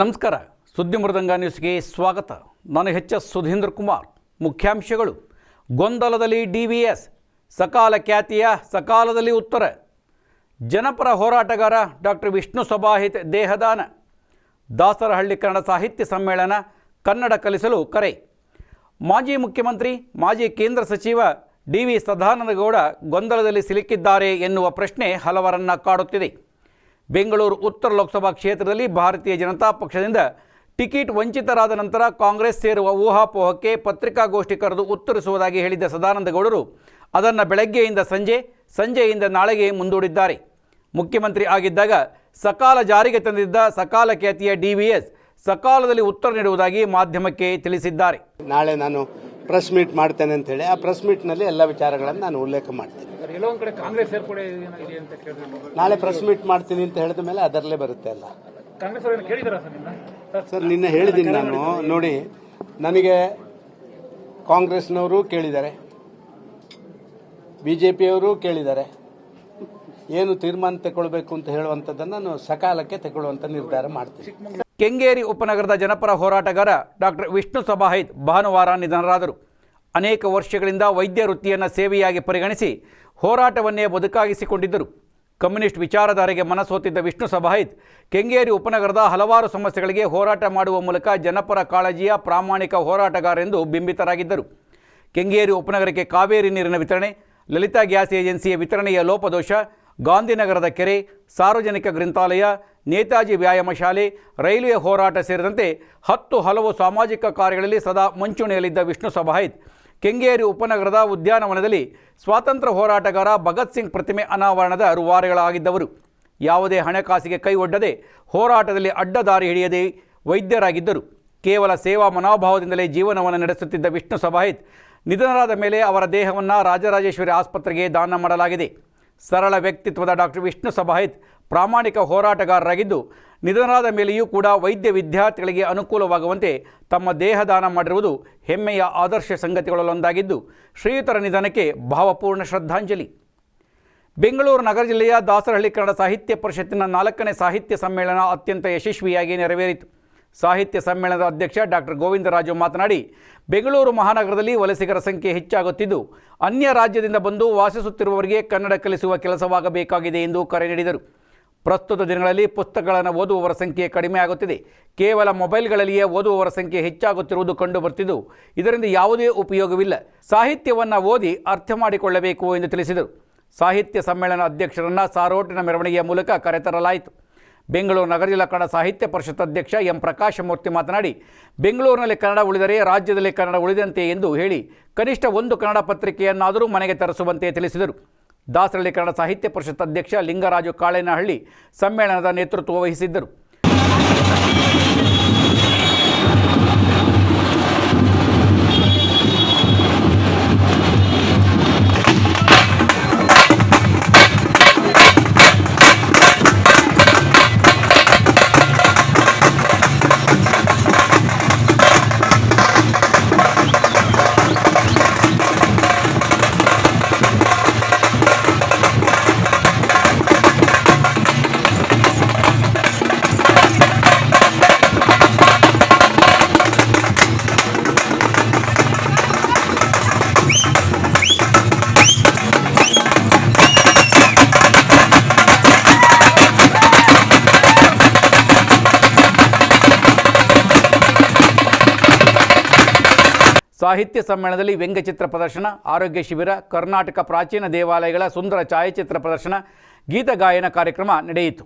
ನಮಸ್ಕಾರ. ಸುದ್ದಿ ಮೃದಂಗ ನ್ಯೂಸ್ಗೆ ಸ್ವಾಗತ. ನಾನು ಹೆಚ್ ಎಸ್ ಸುಧೀಂದ್ರ ಕುಮಾರ್. ಮುಖ್ಯಾಂಶಗಳು. ಗೊಂದಲದಲ್ಲಿ ಡಿ ವಿ ಎಸ್, ಸಕಾಲ ಖ್ಯಾತಿಯ ಸಕಾಲದಲ್ಲಿ ಉತ್ತರ. ಜನಪರ ಹೋರಾಟಗಾರ ಡಾಕ್ಟರ್ ವಿಷ್ಣು ಸಭಾಹಿತ್ ದೇಹದಾನ. ದಾಸರಹಳ್ಳಿ ಕನ್ನಡ ಸಾಹಿತ್ಯ ಸಮ್ಮೇಳನ ಕನ್ನಡ ಕಲಿಸಲು ಕರೆ. ಮಾಜಿ ಮುಖ್ಯಮಂತ್ರಿ, ಮಾಜಿ ಕೇಂದ್ರ ಸಚಿವ ಡಿ ವಿ ಸದಾನಂದಗೌಡ ಗೊಂದಲದಲ್ಲಿ ಸಿಲುಕಿದ್ದಾರೆ ಎನ್ನುವ ಪ್ರಶ್ನೆ ಹಲವರನ್ನ ಕಾಡುತ್ತಿದೆ. ಬೆಂಗಳೂರು ಉತ್ತರ ಲೋಕಸಭಾ ಕ್ಷೇತ್ರದಲ್ಲಿ ಭಾರತೀಯ ಜನತಾ ಪಕ್ಷದಿಂದ ಟಿಕೆಟ್ ವಂಚಿತರಾದ ನಂತರ ಕಾಂಗ್ರೆಸ್ ಸೇರುವ ಊಹಾಪೋಹಕ್ಕೆ ಪತ್ರಿಕಾಗೋಷ್ಠಿ ಕರೆದು ಉತ್ತರಿಸುವುದಾಗಿ ಹೇಳಿದ್ದ ಸದಾನಂದಗೌಡರು ಅದನ್ನು ಬೆಳಗ್ಗೆಯಿಂದ ಸಂಜೆ, ಸಂಜೆಯಿಂದ ನಾಳೆಗೆ ಮುಂದೂಡಿದ್ದಾರೆ. ಮುಖ್ಯಮಂತ್ರಿ ಆಗಿದ್ದಾಗ ಸಕಾಲ ಜಾರಿಗೆ ತಂದಿದ್ದ ಸಕಾಲ ಖ್ಯಾತಿಯ ಡಿ ವಿ ಎಸ್ ಸಕಾಲದಲ್ಲಿ ಉತ್ತರ ನೀಡುವುದಾಗಿ ಮಾಧ್ಯಮಕ್ಕೆ ತಿಳಿಸಿದ್ದಾರೆ. ನಾಳೆ ನಾನು ಪ್ರೆಸ್ ಮೀಟ್ ಮಾಡ್ತೇನೆ ಅಂತ ಹೇಳಿ ಆ ಪ್ರೆಸ್ ಮೀಟ್ನಲ್ಲಿ ಎಲ್ಲ ವಿಚಾರಗಳನ್ನು ನಾನು ಉಲ್ಲೇಖ ಮಾಡ್ತೀನಿ. ಕಡೆ ಕಾಂಗ್ರೆಸ್ ಸೇರ್ಪಡೆ ಇದೆ ಅಂತ ಕೇಳಿದ್ರು ನಾಳೆ ಪ್ರೆಸ್ ಮೀಟ್ ಮಾಡ್ತೀನಿ ಅಂತ ಹೇಳಿದ ಮೇಲೆ ಅದರಲ್ಲೇ ಬರುತ್ತೆ ಅಲ್ಲ. ಕಾಂಗ್ರೆಸ್ ಅವ್ರು ಕೇಳಿದಾರ ಸರ್ ನಿನ್ನ ಸರ್ ಸರ್ ನಿನ್ನೆ ಹೇಳಿದ್ದೀನಿ ನಾನು. ನೋಡಿ ನನಗೆ ಕಾಂಗ್ರೆಸ್ನವರು ಕೇಳಿದ್ದಾರೆ. ಬಿ ಜೆ ಪಿಯವರು ಕೇಳಿದ್ದಾರೆ. ಏನು ತೀರ್ಮಾನ ತಗೊಳ್ಬೇಕು ಅಂತ ಹೇಳುವಂಥದ್ದನ್ನು ನಾನು ಸಕಾಲಕ್ಕೆ ತಗೊಳ್ಳುವಂಥ ನಿರ್ಧಾರ ಮಾಡ್ತೀನಿ. ಕೆಂಗೇರಿ ಉಪನಗರದ ಜನಪರ ಹೋರಾಟಗಾರ ಡಾಕ್ಟರ್ ವಿಷ್ಣು ಸಭಾಹಿತ್ ಭಾನುವಾರ ನಿಧನರಾದರು. ಅನೇಕ ವರ್ಷಗಳಿಂದ ವೈದ್ಯ ವೃತ್ತಿಯನ್ನು ಸೇವೆಯಾಗಿ ಪರಿಗಣಿಸಿ ಹೋರಾಟವನ್ನೇ ಬದುಕಾಗಿಸಿಕೊಂಡಿದ್ದರು. ಕಮ್ಯುನಿಸ್ಟ್ ವಿಚಾರಧಾರೆಗೆ ಮನಸೋತಿದ್ದ ವಿಷ್ಣು ಸಭಾಯಿತ್ ಕೆಂಗೇರಿ ಉಪನಗರದ ಹಲವಾರು ಸಮಸ್ಯೆಗಳಿಗೆ ಹೋರಾಟ ಮಾಡುವ ಮೂಲಕ ಜನಪರ ಕಾಳಜಿಯ ಪ್ರಾಮಾಣಿಕ ಹೋರಾಟಗಾರರೆಂದು ಬಿಂಬಿತರಾಗಿದ್ದರು. ಕೆಂಗೇರಿ ಉಪನಗರಕ್ಕೆ ಕಾವೇರಿ ನೀರಿನ ವಿತರಣೆ, ಲಲಿತಾ ಗ್ಯಾಸ್ ಏಜೆನ್ಸಿಯ ವಿತರಣೆಯ ಲೋಪದೋಷ, ಗಾಂಧಿನಗರದ ಕೆರೆ, ಸಾರ್ವಜನಿಕ ಗ್ರಂಥಾಲಯ, ನೇತಾಜಿ ವ್ಯಾಯಾಮ ಶಾಲೆ, ರೈಲ್ವೆ ಹೋರಾಟ ಸೇರಿದಂತೆ ಹತ್ತು ಹಲವು ಸಾಮಾಜಿಕ ಕಾರ್ಯಗಳಲ್ಲಿ ಸದಾ ಮುಂಚೂಣಿಯಲ್ಲಿದ್ದ ವಿಷ್ಣು ಸಭಾಹಿತ್ ಕೆಂಗೇರಿ ಉಪನಗರದ ಉದ್ಯಾನವನದಲ್ಲಿ ಸ್ವಾತಂತ್ರ್ಯ ಹೋರಾಟಗಾರ ಭಗತ್ ಸಿಂಗ್ ಪ್ರತಿಮೆ ಅನಾವರಣದ ರುವಾರಿಗಳಾಗಿದ್ದವರು ಯಾವುದೇ ಹಣಕಾಸಿಗೆ ಕೈ ಒಡ್ಡದೆ ಹೋರಾಟದಲ್ಲಿ ಅಡ್ಡದಾರಿ ಹಿಡಿಯದೆ ವೈದ್ಯರಾಗಿದ್ದರು. ಕೇವಲ ಸೇವಾ ಮನೋಭಾವದಿಂದಲೇ ಜೀವನವನ್ನು ನಡೆಸುತ್ತಿದ್ದ ವಿಷ್ಣು ಸಭಾಹಿತ್ ನಿಧನರಾದ ಮೇಲೆ ಅವರ ದೇಹವನ್ನು ರಾಜರಾಜೇಶ್ವರಿ ಆಸ್ಪತ್ರೆಗೆ ದಾನ ಮಾಡಲಾಗಿದೆ. ಸರಳ ವ್ಯಕ್ತಿತ್ವದ ಡಾಕ್ಟರ್ ವಿಷ್ಣು ಸಭಾಹಿತ್ ಪ್ರಾಮಾಣಿಕ ಹೋರಾಟಗಾರರಾಗಿದ್ದು, ನಿಧನರಾದ ಮೇಲೆಯೂ ಕೂಡ ವೈದ್ಯ ವಿದ್ಯಾರ್ಥಿಗಳಿಗೆ ಅನುಕೂಲವಾಗುವಂತೆ ತಮ್ಮ ದೇಹದಾನ ಮಾಡಿರುವುದು ಹೆಮ್ಮೆಯ ಆದರ್ಶ ಸಂಗತಿಗಳಲ್ಲೊಂದಾಗಿದ್ದು, ಶ್ರೀಯುತರ ನಿಧನಕ್ಕೆ ಭಾವಪೂರ್ಣ ಶ್ರದ್ಧಾಂಜಲಿ. ಬೆಂಗಳೂರು ನಗರ ಜಿಲ್ಲೆಯ ದಾಸರಹಳ್ಳಿ ಕನ್ನಡ ಸಾಹಿತ್ಯ ಪರಿಷತ್ತಿನ ನಾಲ್ಕನೇ ಸಾಹಿತ್ಯ ಸಮ್ಮೇಳನ ಅತ್ಯಂತ ಯಶಸ್ವಿಯಾಗಿ ನೆರವೇರಿತು. ಸಾಹಿತ್ಯ ಸಮ್ಮೇಳನದ ಅಧ್ಯಕ್ಷ ಡಾಕ್ಟರ್ ಗೋವಿಂದರಾಜು ಮಾತನಾಡಿ, ಬೆಂಗಳೂರು ಮಹಾನಗರದಲ್ಲಿ ವಲಸಿಗರ ಸಂಖ್ಯೆ ಹೆಚ್ಚಾಗುತ್ತಿದ್ದು, ಅನ್ಯ ರಾಜ್ಯದಿಂದ ಬಂದು ವಾಸಿಸುತ್ತಿರುವವರಿಗೆ ಕನ್ನಡ ಕಲಿಸುವ ಕೆಲಸವಾಗಬೇಕಾಗಿದೆ ಎಂದು ಕರೆ ನೀಡಿದರು. ಪ್ರಸ್ತುತ ದಿನಗಳಲ್ಲಿ ಪುಸ್ತಕಗಳನ್ನು ಓದುವವರ ಸಂಖ್ಯೆ ಕಡಿಮೆಯಾಗುತ್ತಿದೆ ಕೇವಲ ಮೊಬೈಲ್ಗಳಲ್ಲಿಯೇ ಓದುವವರ ಸಂಖ್ಯೆ ಹೆಚ್ಚಾಗುತ್ತಿರುವುದು ಕಂಡುಬರುತ್ತಿದ್ದು, ಇದರಿಂದ ಯಾವುದೇ ಉಪಯೋಗವಿಲ್ಲ. ಸಾಹಿತ್ಯವನ್ನು ಓದಿ ಅರ್ಥ ಮಾಡಿಕೊಳ್ಳಬೇಕು ಎಂದು ತಿಳಿಸಿದರು. ಸಾಹಿತ್ಯ ಸಮ್ಮೇಳನ ಅಧ್ಯಕ್ಷರನ್ನು ಸಾರೋಟಿನ ಮೆರವಣಿಗೆಯ ಮೂಲಕ ಕರೆತರಲಾಯಿತು ಬೆಂಗಳೂರು ನಗರ ಜಿಲ್ಲಾ ಕನ್ನಡ ಸಾಹಿತ್ಯ ಪರಿಷತ್ ಅಧ್ಯಕ್ಷ ಎಂ ಪ್ರಕಾಶಮೂರ್ತಿ ಮಾತನಾಡಿ, ಬೆಂಗಳೂರಿನಲ್ಲಿ ಕನ್ನಡ ಉಳಿದರೆ ರಾಜ್ಯದಲ್ಲಿ ಕನ್ನಡ ಉಳಿದಂತೆ ಎಂದು ಹೇಳಿ ಕನಿಷ್ಠ ಒಂದು ಕನ್ನಡ ಪತ್ರಿಕೆಯನ್ನಾದರೂ ಮನೆಗೆ ತರಿಸುವಂತೆ ತಿಳಿಸಿದರು. ದಾಸರಳ್ಳಿ ಕನ್ನಡ ಸಾಹಿತ್ಯ ಪರಿಷತ್ ಅಧ್ಯಕ್ಷ ಲಿಂಗರಾಜು ಕಾಳೇನಹಳ್ಳಿ ಸಮ್ಮೇಳನದ ನೇತೃತ್ವ ವಹಿಸಿದ್ದರು. ಸಾಹಿತ್ಯ ಸಮ್ಮೇಳನದಲ್ಲಿ ವ್ಯಂಗ್ಯಚಿತ್ರ ಪ್ರದರ್ಶನ, ಆರೋಗ್ಯ ಶಿಬಿರ, ಕರ್ನಾಟಕ ಪ್ರಾಚೀನ ದೇವಾಲಯಗಳ ಸುಂದರ ಛಾಯಾಚಿತ್ರ ಪ್ರದರ್ಶನ ಗೀತಗಾಯನ ಕಾರ್ಯಕ್ರಮ ನಡೆಯಿತು.